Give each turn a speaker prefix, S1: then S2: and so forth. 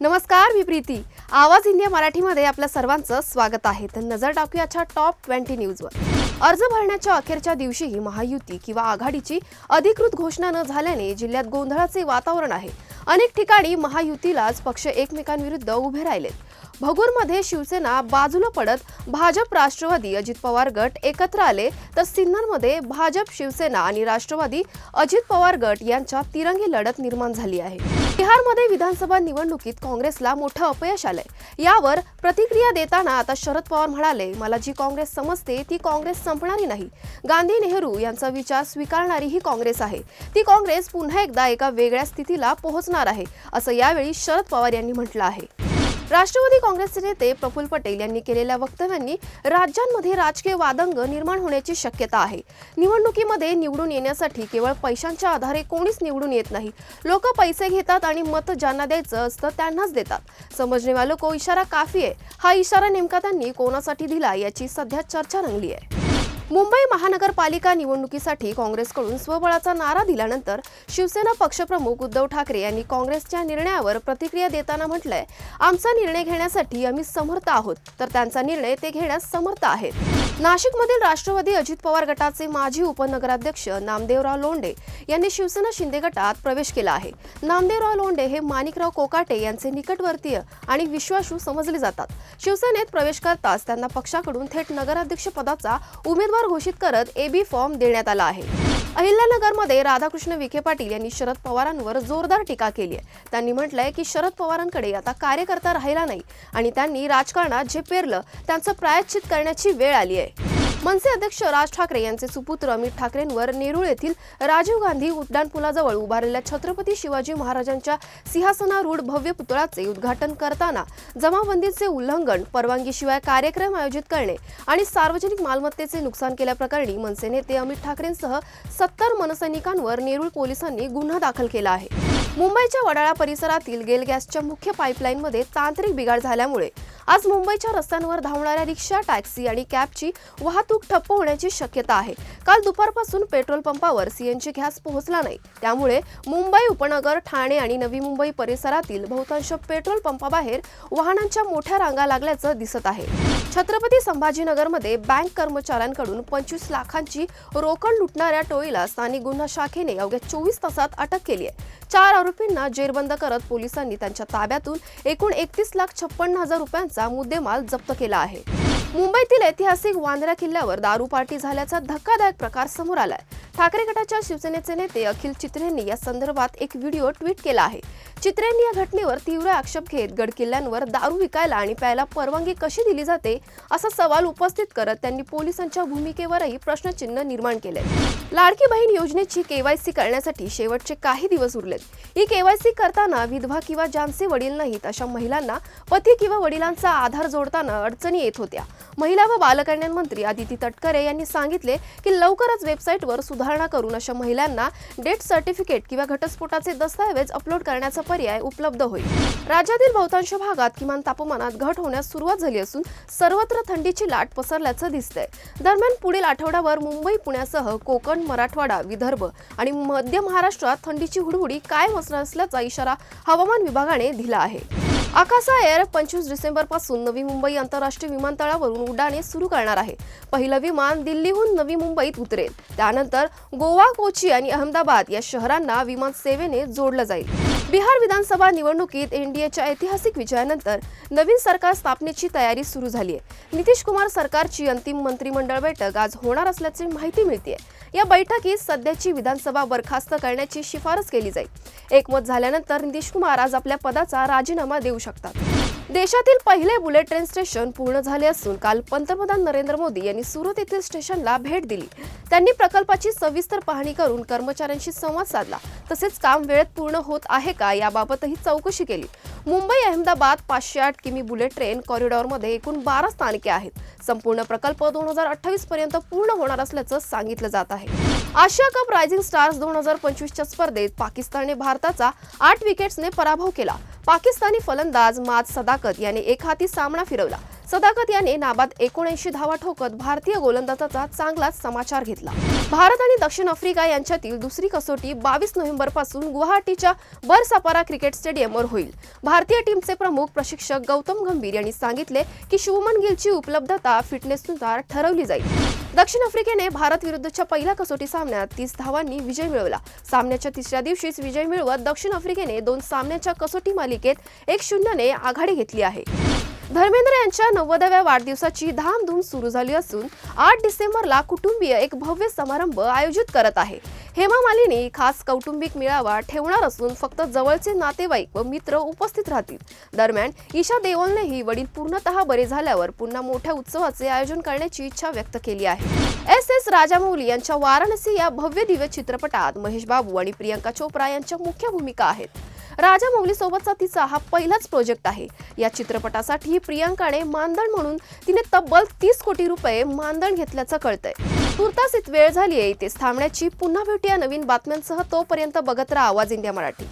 S1: नमस्कार मी प्रीती. आवाज इंडिया मराठीमध्ये आपल्या सर्वांचं स्वागत आहे. तर नजर टाकूयाच्या टॉप ट्वेंटी न्यूजवर. अर्ज भरण्याच्या अखेरच्या दिवशीही महायुती किंवा आघाडीची अधिकृत घोषणा न झाल्याने जिल्ह्यात गोंधळाचे वातावरण आहे. अनेक ठिकाणी महायुतीलाच पक्ष एकमेकांविरुद्ध उभे राहिलेत. भगूरमध्ये शिवसेना बाजूला पडत भाजप राष्ट्रवादी अजित पवार गट एकत्र आले तर सिन्नरमध्ये भाजप शिवसेना आणि राष्ट्रवादी अजित पवार गट यांच्या तिरंगी लढत निर्माण झाली आहे. बिहारमध्ये विधानसभा निवडणुकीत काँग्रेसला मोठं अपयश आलंय. यावर प्रतिक्रिया देताना आता शरद पवार म्हणाले मला जी काँग्रेस समजते ती काँग्रेस संपणारी नाही. गांधी नेहरू यांचा विचार स्वीकारणारी ही काँग्रेस आहे. ती काँग्रेस पुन्हा एकदा एका वेगळ्या स्थितीला पोहोचणार आहे असं यावेळी शरद पवार यांनी म्हटलं आहे. राष्ट्रवादी काँग्रेसचे नेते प्रफुल्ल पटेल यांनी केलेल्या वक्तव्यांनी राज्यांमध्ये राजकीय वादंग निर्माण होण्याची शक्यता आहे. निवडणुकीमध्ये निवडून येण्यासाठी केवळ पैशांच्या आधारे कोणीच निवडून येत नाही. लोक पैसे घेतात आणि मत ज्यांना द्यायचं असतं त्यांनाच देतात. समजणे वालो को इशारा काफी आहे. हा इशारा नेमका त्यांनी कोणासाठी दिला याची सध्या चर्चा रंगली आहे. मुंबई महानगरपालिका निवडणुकीसाठी काँग्रेसकडून स्वबळाचा नारा दिल्यानंतर शिवसेना पक्षप्रमुख उद्धव ठाकरे यांनी काँग्रेसच्या निर्णयावर प्रतिक्रिया देताना म्हटलंय आमचा निर्णय घेण्यासाठी आम्ही समर्थ आहोत तर त्यांचा निर्णय ते घेण्यास समर्थ आहेत. नाशिकमधील राष्ट्रवादी अजित पवार गटाचे माजी उपनगराध्यक्ष नामदेवराव लोंढे यांनी शिवसेना शिंदे गटात प्रवेश केला आहे. नामदेवराव लोंढे हे माणिकराव कोकाटे यांचे निकटवर्तीय आणि विश्वासू समजले जातात. शिवसेनेत प्रवेश करताच त्यांना पक्षाकडून थेट नगराध्यक्ष पदाचा उमेदवार घोषित करत एबी फॉर्म देण्यात आला आहे. अहिल्यानगरमध्ये राधाकृष्ण विखे पाटील यांनी शरद पवारांवर जोरदार टीका केली आहे. त्यांनी म्हटलंय की शरद पवारांकडे आता कार्यकर्ता राहिला नाही आणि त्यांनी राजकारणात जे पेरलं त्यांचं प्रायश्चित करण्याची वेळ आली आहे. मनसे अध्यक्ष राज ठाकरे यांचे सुपुत्र अमित ठाकरेंवर नेरूळ येथील राजीव गांधी उड्डाणपुलाजवळ उभारलेल्या छत्रपती शिवाजी महाराजांच्या सिंहासनारूढ भव्य पुतळ्याचे उद्घाटन करताना जमाबंदीचे उल्लंघन परवानगीशिवाय कार्यक्रम आयोजित करणे आणि सार्वजनिक मालमत्तेचे नुकसान केल्याप्रकरणी मनसे नेते अमित ठाकरेंसह सत्तर मनसैनिकांवर नेरूळ पोलिसांनी गुन्हा दाखल केला आहे. मुंबईच्या वडाळा परिसरातील गेल गॅसच्या मुख्य पाईपलाईनमध्ये तांत्रिक बिघाड झाल्यामुळे आज मुंबईच्या रस्त्यांवर धावणाऱ्या रिक्षा टॅक्सी आणि कॅबची वाहतूक ठप्प होण्याची शक्यता आहे. काल दुपारपासून पेट्रोल पंपावर सीएनजी गॅस पोहोचला नाही. त्यामुळे मुंबई उपनगर ठाणे आणि नवी मुंबई परिसरातील बहुतांश पेट्रोल पंपाबाहेर वाहनांच्या मोठ्या रांगा लागल्याचं दिसत आहे. छत्रपती संभाजीनगरमध्ये बँक कर्मचाऱ्यांकडून पंचवीस लाखांची रोकड लुटणाऱ्या टोळीला स्थानिक गुन्हा शाखेने अवघ्या चोवीस तासात अटक केली आहे. चार आरोपींना जेरबंद करत पोलिसांनी त्यांच्या ताब्यातून एकूण एकतीस लाख छप्पन्न हजार रुपयांचा मुद्देमाल जप्त केला आहे. मुंबईतील ऐतिहासिक वांद्रा किल्ल्यावर दारू पार्टी झाल्याचा धक्कादायक प्रकार समोर आलाय. ठाकरे गटाच्या शिवसेनेचे नेते अखिल चित्रेंनी या संदर्भात एक व्हिडिओ ट्विट केला आहे. चित्रेंनी या घटनेवर तीव्र आक्षेप घेत गडकिल्ल्यांवर दारू विकायला आणि प्यायला परवानगी कशी दिली जाते असा सवाल उपस्थित करत त्यांनी पोलिसांच्या भूमिकेवरही प्रश्नचिन्ह निर्माण केले. लाडकी बहीण योजनेची केवायसी करण्यासाठी शेवटचे काही दिवस उरलेत. ही केवायसी करताना विधवा किंवा ज्यांचे वडील नाहीत अशा महिलांना पती किंवा वडिलांचा आधार जोडताना अडचणी येत होत्या. महिला व बालकल्याण मंत्री आदिती तटकरे यांनी सांगितले की लवकरच वेबसाईटवर सुधारणा करून अशा महिलांना डेथ सर्टिफिकेट किंवा घटस्फोटाचे दस्तऐवज अपलोड करण्याचा पर्याय उपलब्ध होईल. राज्यातील बहुतांश भागात किमान तापमानात घट होण्यास सुरुवात झाली असून सर्वत्र थंडीची लाट पसरल्याचं दिसतंय. दरम्यान पुढील आठवड्यावर मुंबई पुण्यासह कोकण मराठवाडा विदर्भ आणि मध्य महाराष्ट्रात थंडीची हुडहुडी कायम असणार असल्याचा इशारा हवामान विभागाने दिला आहे. आकाशा एअर पंचवीस डिसेंबरपासून नवी मुंबई आंतरराष्ट्रीय विमानतळावरून उड्डाणे सुरू करणार आहे. पहिलं विमान दिल्लीहून नवी मुंबईत उतरेल. त्यानंतर गोवा कोची आणि अहमदाबाद या शहरांना विमान सेवेने जोडलं जाईल. बिहार विधानसभा निवडणुकीत एनडीएच्या ऐतिहासिक विजयानंतर नवीन सरकार स्थापनेची तयारी सुरू झाली आहे. नितीश कुमार सरकारची अंतिम मंत्रिमंडळ बैठक आज होणार असल्याची माहिती मिळते या बैठकीत सध्याची विधानसभा बरखास्त करण्याची शिफारस केली जाईल. एकमत झाल्यानंतर नितीश कुमार आज आपल्या पदाचा राजीनामा देऊ शकतात. देशातील पहिले बुलेट ट्रेन स्टेशन पूर्ण झाले असून काल पंतप्रधान नरेंद्र मोदी यांनी सुरत येथील स्टेशनला भेट दिली. त्यांनी प्रकल्पाची सविस्तर पाहणी करून कर्मचाऱ्यांशी संवाद साधला. तसेच काम वेळेत पूर्ण होत आहे का याबाबतही चौकशी केली. मुंबई अहमदाबाद पाचशे आठ किमी बुलेट ट्रेन कॉरिडॉरमध्ये एकूण बारा स्थानके आहेत. संपूर्ण प्रकल्प दोन हजार अठ्ठावीस पर्यंत पूर्ण होणार असल्याचं सांगितलं जात आहे. आशिया कप रायझिंग स्टार्स दोन हजार पंचवीसच्या स्पर्धेत पाकिस्तानने भारताचा आठ विकेट्सने पराभव केला. पाकिस्तानी फलंदाज माज सदाकत याने एक हाती सामना फिरवला. सदाकत याने नाबाद एकोणऐंशी धावा ठोकत भारतीय गोलंदाजाचा चांगलाच समाचार घेतला. भारत आणि दक्षिण आफ्रिका यांच्यातील दुसरी कसोटी बावीस नोव्हेंबरपासून गुवाहाटीच्या बरसापारा क्रिकेट स्टेडियमवर होईल. भारतीय टीमचे प्रमुख प्रशिक्षक गौतम गंभीर यांनी सांगितले की शुभमन गिलची उपलब्धता फिटनेसनुसार ठरवली जाईल. दक्षिण आफ्रिकेने भारत विरुद्धच्या पहिल्या कसोटी सामन्यात तीस धावांनी विजय मिळवला. सामन्याच्या तिसऱ्या दिवशीच विजय मिळवत दक्षिण आफ्रिकेने दोन सामन्याच्या कसोटी मालिकेत एक शून्यने आघाडी घेतली आहे. धर्मेंद्र यांच्या नव्वदाव्या वाढदिवसाची धामधूम सुरू झाली असून आठ डिसेंबरला कुटुंबीय एक भव्य समारंभ आयोजित करत आहे. हेमा मालिनी खास कौटुंबिक मेळावा ठेवणार असून फक्त जवळचे नातेवाईक व मित्र उपस्थित राहतील. दरम्यान ईशा देओलनेही वडील पूर्णतः बरे झाल्यावर पुन्हा मोठ्या उत्सवाचे आयोजन करण्याची इच्छा व्यक्त केली आहे. एस एस राजामौली यांच्या वाराणसी या भव्य दिव्य चित्रपटात महेश बाबू आणि प्रियंका चोप्रा यांच्या मुख्य भूमिका आहेत. राजा सोबतचा तिचा हा पहिलाच प्रोजेक्ट आहे. या चित्रपटासाठी प्रियांकाने मानधन म्हणून तिने तब्बल तीस कोटी रुपये मानधन घेतल्याचं कळतंय. तुर्तास इत वेळ झाली आहे. इथे थांबण्याची पुन्हा भेटूया नवीन बातम्यांसह तोपर्यंत बघत राहा आवाज इंडिया मराठी.